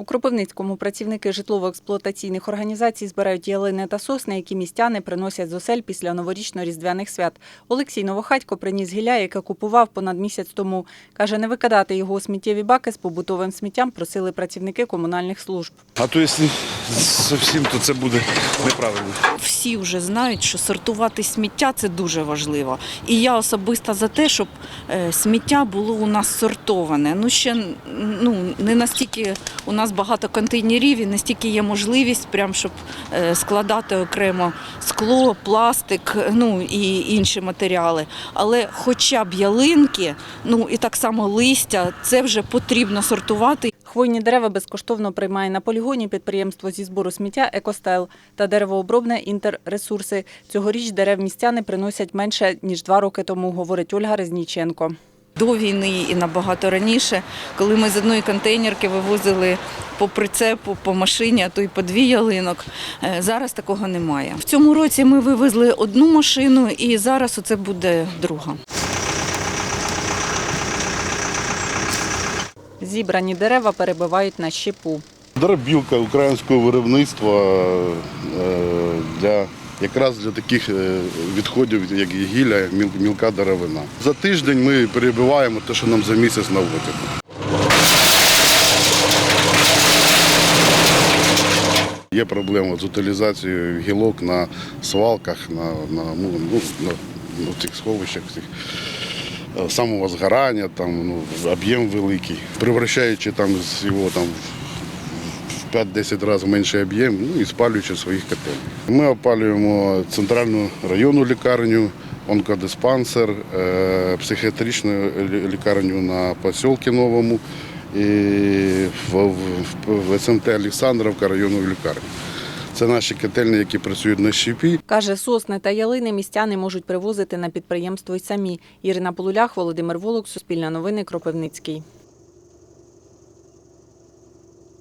У Кропивницькому працівники житлово-експлуатаційних організацій збирають ялини та сосни, які містяни приносять з осель після новорічно-різдвяних свят. Олексій Новохатько приніс гілля, яке купував понад місяць тому. Каже, не викидати його у сміттєві баки з побутовим сміттям просили працівники комунальних служб. А то якщо зовсім, то це буде неправильно. всі вже знають, що сортувати сміття це дуже важливо. І я особисто за те, щоб е, сміття було у нас сортоване. Ну ще ну не настільки у нас багато контейнерів і настільки є можливість, прям щоб е, складати окремо скло, пластик, ну і інші матеріали. Але хоча б ялинки, ну і так само листя, це вже потрібно сортувати. Хвойні дерева безкоштовно приймає на полігоні підприємство зі збору сміття «Екостайл» та деревообробне «Інтерресурси». Цьогоріч дерев містяни приносять менше, ніж два роки тому, говорить Ольга Резніченко. До війни і набагато раніше, коли ми з одної контейнерки вивозили по прицепу, по машині, а то й по дві ялинок. Е, Зараз такого немає. В цьому році ми вивезли одну машину, і зараз оце буде друга. Зібрані дерева перебивають на щепу. Дробілка українського виробництва е, для якраз для таких е, відходів, як гілля, мілка деревина. За тиждень ми перебиваємо те, що нам за місяць наводять. Є проблема з утилізацією гілок на свалках, на, на, ну, ну, на, на цих сховищах. Цих. е, Самого згорання, там, ну, об'єм великий, превращаючи там з його там, в 5-10 разів менший об'єм ну, і спалюючи своїх котелів. Ми опалюємо центральну районну лікарню, онкодиспансер, е, психіатричну лікарню на посілки новому і в, СМТ Олександровка районну лікарню. Це наші котельні, які працюють на щепі. Каже, сосни та ялини містяни можуть привозити на підприємство й самі. Ірина Полулях, Володимир Волок, Суспільне новини, Кропивницький.